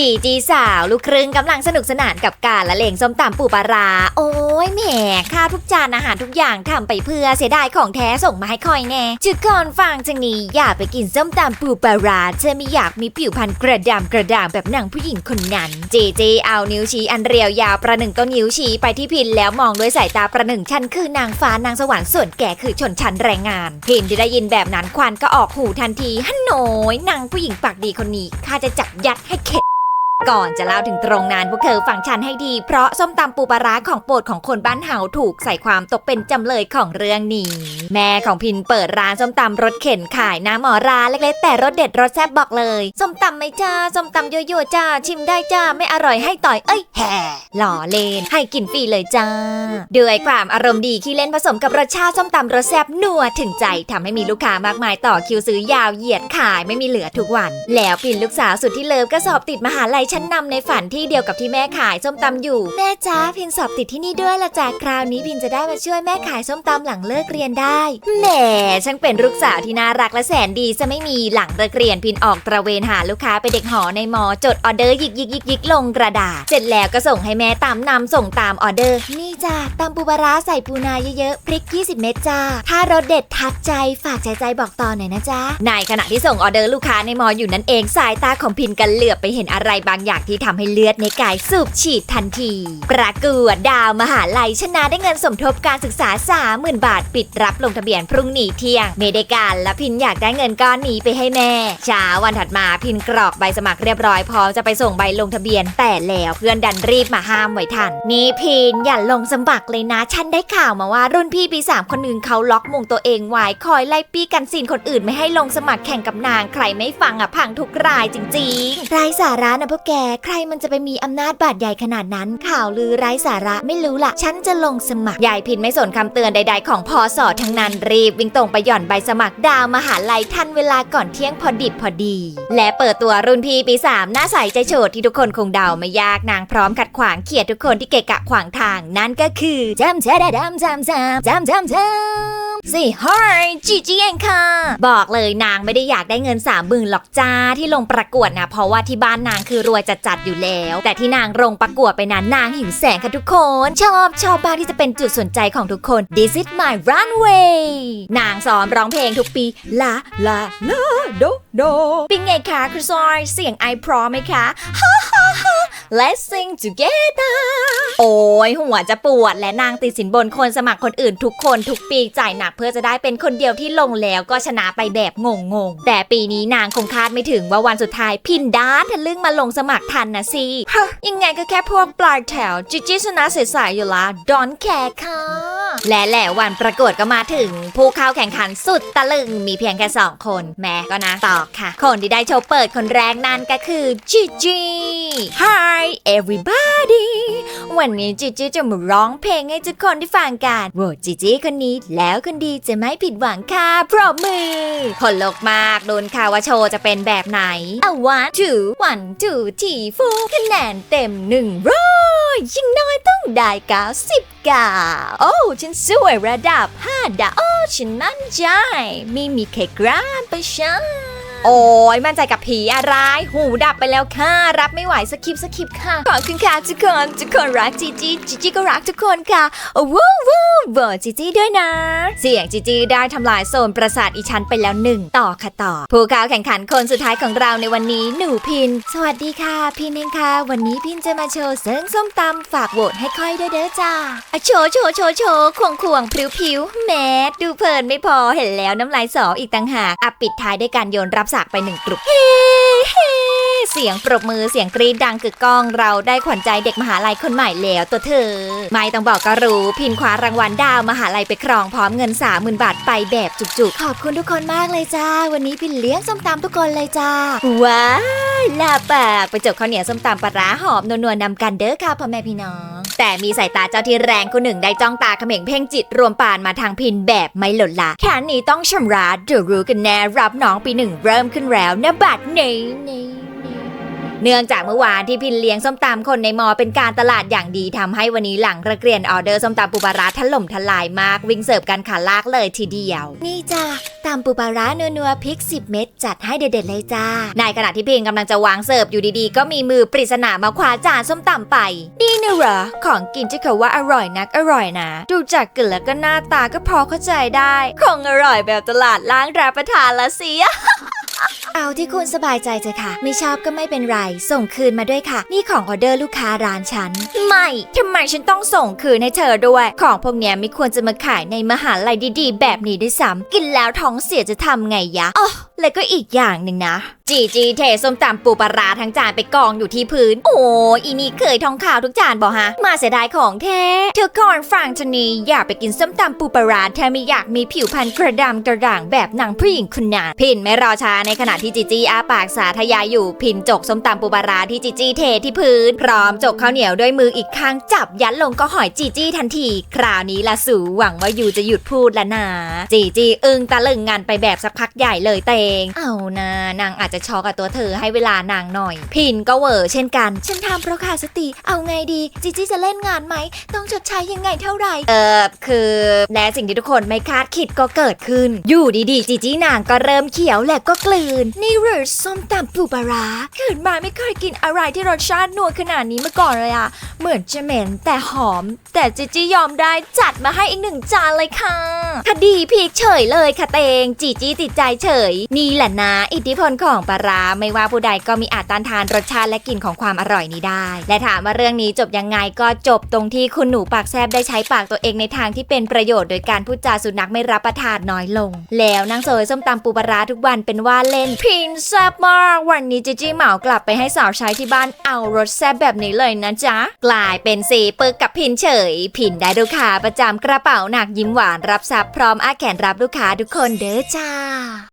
จีจีสาวลูกครึ่งกำลังสนุกสนานกับการละเลงส้มตำปูปลารา โอ้ยแหมข้าวทุกจานอาหารทุกอย่างทำไปเพื่อเสียดายของแท้ส่งมาให้คอยแน่จุดก่อนฟังจังนี้อยากไปกินส้มตำปูปลาร้าจะไม่อยากมีผิวพรรณกระดำกระด่างแบบนางผู้หญิงคนนั้นจีจีเอานิ้วชี้อันเรียวยาวประหนึ่งต้นนิ้วชี้ไปที่พินแล้วมองด้วยสายตาประหนึ่งฉันคือนางฟ้านางสวรรค์ส่วนแกคือชนชั้นแรงงาน พินที่ได้ยินแบบนั้นควันก็ออกหูทันทีฮันโหนยนางผู้หญิงปากดีคนนี้ข้าจะจับยัดให้เข็ด ก่อนจะเล่าถึงตรงนั้นพวกเธอฟังฉันให้ดี เพราะส้มตำปูปลาร้าของโปรดของคนบ้านเฮาถูกใส่ความตกเป็นจำเลยของเรื่องนี้ แม่ของพินเปิดร้านส้มตำรถเข็นขายน้ำหมอร้านเล็กๆ แต่รสเด็ดรสแซ่บบอกเลย ส้มตำไม่จ้าส้มตำโยโย่จ้า ชิมได้จ้าไม่อร่อยให้ต่อยเอ้ยแห่หล่อเลนให้กินฟรีเลยจ้าด้วยความอารมณ์ดีที่เล่นผสมกับรสชาติส้มตำรสแซ่บนัวถึงใจทำให้มีลูกค้ามากมายต่อคิวซื้อยาวเหยียดขายไม่มีเหลือทุกวัน แล้วพินลูกสาวสุดที่เลิฟก็สอบติดมหาลัยชั้นนำในฝันที่เดียวกับที่แม่ขายส้มตำอยู่ แม่จ้าพินสอบติดที่นี่ด้วยละจ้าคราวนี้พินจะได้มาช่วยแม่ขายส้มตำหลังเลิกเรียนได้ แหมช่างเป็นลูกสาวที่น่ารักและแสนดีจะไม่มีหลังเลิกเรียนพินออกตระเวนหาลูกค้าไปเด็กหอในมอจดออเดอร์ยิกยิกยิกยิกลงกระดาษเสร็จแล้วก็ส่งให้แม่ตามนำส่งตามออเดอร์ นี่จ้าตำปูปลาร้าใส่ปูนาเยอะๆพริก 20 เม็ดจ้าถ้ารสเด็ดทัดใจฝากใจใจบอกต่อหน่อยนะจ๊ะในขณะที่ส่งออเดอร์ลูกค้าในมออยู่นั่นเองสายตาของพินกันเหลือบไปเห็นอะไรบางอย่างที่ทำให้เลือดในกายสูบฉีดทันที ประกวดดาวมหาลัยชนะได้เงินสมทบการศึกษา 30,000 บาท ปิดรับลงทะเบียนพรุ่งนี้เที่ยง เมดการและพินอยากได้เงินก้อนนี้ไปให้แม่เช้าวันถัดมาพินกรอกใบสมัครเรียบร้อยพร้อมจะไปส่งใบลงทะเบียน แต่แล้วเพื่อนดันรีบมาห้ามไว้ทัน นี่พินอย่าลงสมัครเลยนะ ฉันได้ข่าวมาว่ารุ่นพี่ปีสามคนหนึ่งเขาล็อกมงตัวเองไว้คอยไล่ปี้กันซีนคนอื่นไม่ให้ลงสมัครแข่งกับนางใครไม่ฟังอะพังทุกรายจริงๆไร้สาระนะพวกแกใครมันจะไปมีอำนาจบาดใหญ่ขนาดนั้น ข่าวลือไร้สาระไม่รู้ละฉันจะลงสมัคร ยายพินไม่สนคำเตือนใดๆ ของพอสอทั้งนั้นรีบวิ่งตรงไปหย่อนใบสมัครดาวมหาลัยทันเวลาก่อนเที่ยงพอดิบพอดี และเปิดตัวรุ่นพี่ปีสามหน้าใสใจโฉดที่ทุกคนคงเดาไม่ยากนางพร้อมขัดขวางเขียดทุกคนที่เกะกะขวางทาง นั่นก็คือจำแจดดำจำจำจำจำจำสิฮายจีจีเองค่ะ บอกเลยนางไม่ได้อยากได้เงินสามหมื่นหรอกจ้าที่ลงประกวดนะเพราะว่าที่บ้านนางคือรวยจัดๆอยู่แล้ว แต่ที่นางลงประกวดไปนั้นนางหิวแสงค่ะทุกคน ชอบชอบบ้างที่จะเป็นจุดสนใจของทุกคน This is my runway นางซ้อมร้องเพลงทุกปีลาลาลาโดโดเป็นไงคะคุณซอยเสียงไอพร้อมไหมคะ Let's sing together โอ้ยหัวจะปวดและนางติดสินบนคนสมัครคนอื่นทุกคนทุกปีจ่ายหนักเพื่อจะได้เป็นคนเดียวที่ลงแล้วก็ชนะไปแบบงงๆแต่ปีนี้นางคงคาดไม่ถึงว่าวันสุดท้ายพินด้านทะลึ่งมาลงสมัครทันนะสิฮะยังไงก็แค่พวกปลายแถวจิจิชนะเสียๆอยู่ละดอนแคร์ค่ะ และแหละวันประกวดก็มาถึง ผู้เข้าแข่งขันสุดตะลึงมีเพียงแค่สองคน แม่ก็นะต่อค่ะ คนที่ได้โชว์เปิดคนแรกนั่นก็คือจิจิ Hi everybody วันนี้จิจิจะมาร้องเพลงให้ทุกคนได้ฟังกันโวจิจิคนนี้แล้วคนดีจะไม่ผิดหวังค่ะปรบมือคนลกมากโดนข่าวว่าโชว์จะเป็นแบบไหน A one two one two three four คะแนนเต็มหนึ่งร้อยยิ่งน้อยต้องได้เก้าสิบเก้าโอ้ฉันสวยระดับห้าดาวโอ้ฉันมั่นใจไม่มีใครกล้าไปฉัน โอ้ยมั่นใจกับผีอะไร หูดับไปแล้วค่ะ รับไม่ไหวสกิปสกิปค่ะ ขอบคุณค่ะทุกคนทุกคนรักจีจีจีจีก็รักทุกคนค่ะวู้วู้เบอร์จีจีด้วยนะ เสียงจีจีได้ทำลายโซนประสาทอีชั้นไปแล้วหนึ่งต่อค่ะต่อ ผู้เข้าแข่งขันคนสุดท้ายของเราในวันนี้หนูพิน สวัสดีค่ะ พินเองค่ะ วันนี้พินจะมาโชว์เซิร์งส้มตำฝากโหวตให้ค่อยด้วยเด้อจ้าโชว์โชว์โชว์โชว์ควงควงพริ้วพริ้วแหมดูเพลินไม่พอเห็นแล้วน้ำลายสออีกต่างหากอะปิดท้ายด้วยการโยนรับสากไปหนึ่งกลุ่ม เสียงปรบมือเสียงกรีดดังกึกก้องเราได้ขวัญใจเด็กมหาลัยคนใหม่แล้วตัวเธอ ไม่ต้องบอกก็รู้ พินคว้ารางวัลดาวมหาลัยไปครองพร้อมเงินสามหมื่นบาทไปแบบจุกๆ ขอบคุณทุกคนมากเลยจ้า วันนี้พินเลี้ยงส้มตำทุกคนเลยจ้า ว้าลาปากไปจบข้าวเหนียวส้มตำปลาร้าหอมนัวๆนำกันเด้อค่ะพ่อแม่พี่น้อง แต่มีสายตาเจ้าที่แรงคนหนึ่งได้จ้องตาเขม่งเพ่งจิตรวมปานมาทางพินแบบไม่หล่นละแค่นี้ต้องชำระเดี๋ยวรู้กันแน่รับน้องปีหนึ่งเริ่มขึ้นแล้วนะบัดนี้นี่นี่ เนื่องจากเมื่อวานที่พินเลี้ยงส้มตำคนในมอเป็นการตลาดอย่างดีทำให้วันนี้หลังระเกรียนออเดอร์ส้มตำปูปลาร้าถล่มทลายมากวิ่งเสิร์ฟกันขาลากเลยทีเดียว นี่จ้าตำปูปลาร้านัวๆพริก 10 เม็ดจัดให้เด็ดๆเลยจ้าในขณะที่พินกำลังจะวางเสิร์ฟอยู่ดีๆ ก็มีมือปริศนามาคว้าจานส้มตำไปนี่นะเหรอของกินที่เขาว่าอร่อยนักอร่อยนะ ดูจากกลิ่นแล้วก็หน้าตาก็พอเข้าใจได้คงอร่อยแบบตลาดล้างรับประทานละสิ เอาที่คุณสบายใจเถอะค่ะ ไม่ชอบก็ไม่เป็นไร ส่งคืนมาด้วยค่ะ นี่ของออเดอร์ลูกค้าร้านฉัน ไม่ทำไมฉันต้องส่งคืนให้เธอด้วย ของพวกเนี้ยไม่ควรจะมาขายในมหาลัยดีๆ แบบนี้ด้วยซ้ำกินแล้วท้องเสียจะทำไงยะอ๋อแล้วก็อีกอย่างหนึ่งนะ จีจีเทส้มตำปูปลาร้าทั้งจานไปกองอยู่ที่พื้น โอ้อีนี่เคยทองข่าวทุกจานบอกฮะ มาเสียดายของแท้เธอก่อนฟังชนีอยากไปกินส้มตำปูปลาร้าแท้ไม่อยากมีผิวพรรณกระดำกระด่างแบบนางผู้หญิงคุณนาพินไม่รอช้าในขณะที่จีจีอาปากสาธยายอยู่พินจกส้มตำปูปลาร้าที่จีจีเทที่พื้น พร้อมจกข้าวเหนียวด้วยมืออีกข้างจับยัดลงก็หอยจีจีทันที คราวนี้ละสูหวังว่าอยู่จะหยุดพูดล้วนะจีจีอึ้งตะลึงงานไปแบบสักพักใหญ่เลยเตง เอานะนางอาจจะช็อกกับตัวเธอให้เวลานางหน่อย พินก็เวอเช่นกัน ฉันทำเพราะขาดสติ เอาไงดีจีจีจะเล่นงานไหม ต้องชดใช้ยังไงเท่าไหร่ เออคือและสิ่งที่ทุกคนไม่คาดคิดก็เกิดขึ้น อยู่ดีๆจีจีนางก็เริ่มเขียวและก็กลืน นี่หรือส้มตำปูปลาร้าเกิดมาไม่เคยกินอะไรที่รสชาตินัวขนาดนี้มาก่อนเลยอะเหมือนจะเหม็นแต่หอม แต่จีจียอมได้จัดมาให้อีกหนึ่งจานเลยค่ะ คดีพลิกเฉยเลยค่ะเตงจีจีติดใจเฉย นี่แหละนะอิทธิพลของปลาร้าไม่ว่าผู้ใดก็มีอาจต้านทานรสชาติและกลิ่นของความอร่อยนี้ได้ และถามว่าเรื่องนี้จบยังไงก็จบตรงที่คุณหนูปากแซบได้ใช้ปากตัวเองในทางที่เป็นประโยชน์โดยการพูดจาสุนัขไม่รับประทานน้อยลง แล้วนางโซยส้มตำปูปลาร้าทุกวันเป็นว่าเล่นพินแซบมากวันนี้จีจีเหมากลับไปให้สาวใช้ที่บ้านเอารสแซบแบบนี้เลยนะจ๊ะกลายเป็นสีปึกกับพินเฉย พินได้ลูกค้าประจำกระเป๋าหนักยิ้มหวานรับทรัพย์พร้อมอาแขนรับลูกค้าทุกคนเด้อจ้า